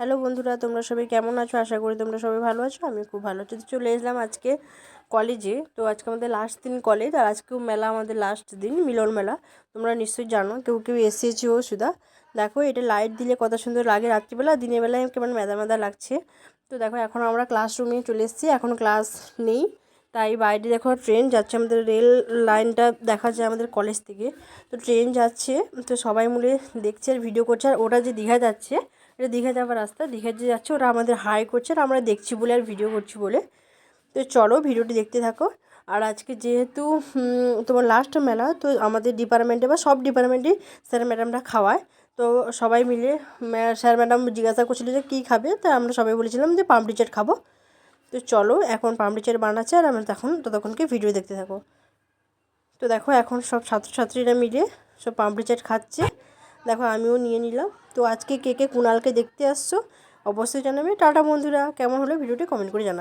Hello বন্ধুরা, তোমরা সবাই কেমন আছো? আশা করি তোমরা সবাই ভালো আছো আমি খুব ভালো আছি। চলে এসলাম আজকে কলেজে। তো আজকে আমাদের লাস্ট দিন কলেজ, আর আজকেও মেলা আমাদের লাস্ট দিন, মিলন মেলা। তোমরা নিশ্চয়ই জানো, কেউ কেউ এসেছেও সুদা দেখো, এটা লাইট দিলে কত সুন্দর লাগে রাত্রিবেলা, দিনের বেলায় কেমন মেদা মেদা লাগছে। তো দেখো, এখন আমরা ক্লাসরুমে চলে এসেছি, এখন ক্লাস নেই। তাই বাইরে দেখো ট্রেন যাচ্ছে আমাদের রেল লাইনটা দেখা যায় আমাদের কলেজ থেকে। তো ট্রেন যাচ্ছে, তো সবাই মিলে দেখছে আর ভিডিও করছে, আর ওটা যে দীঘা যাচ্ছে এটা দীঘা যাওয়ার রাস্তা। দীঘা যে যাচ্ছে, ওরা আমাদের হাই করছে আর আমরা দেখছি বলে আর ভিডিও করছি বলে। তো চলো ভিডিওটি দেখতে থাকো। আর আজকে যেহেতু তোমার লাস্ট মেলা, তো আমাদের ডিপার্টমেন্টে বা সব ডিপার্টমেন্টে স্যার ম্যাডামরা খাওয়ায়। তো সবাই মিলে স্যার ম্যাডাম জিজ্ঞাসা করছিল যে কী খাবে? তা আমরা সবাই বলেছিলাম যে পাম্পড়ি চাট খাব। তো চলো, এখন পাম্পড়ি চাট বানাচ্ছে আর আমরা তখন, ততক্ষণকে ভিডিও দেখতে থাকো। তো দেখো, এখন সব ছাত্রছাত্রীরা মিলে সব পাম্পড়ি চাট খাচ্ছে। দেখো, আমিও নিয়ে নিলাম। তো আজকে কে কে কুণালকে দেখতে আসছো, অবশ্যই জানাবে। টাটা বন্ধুরা, কেমন হলো ভিডিওটি কমেন্ট করে জানা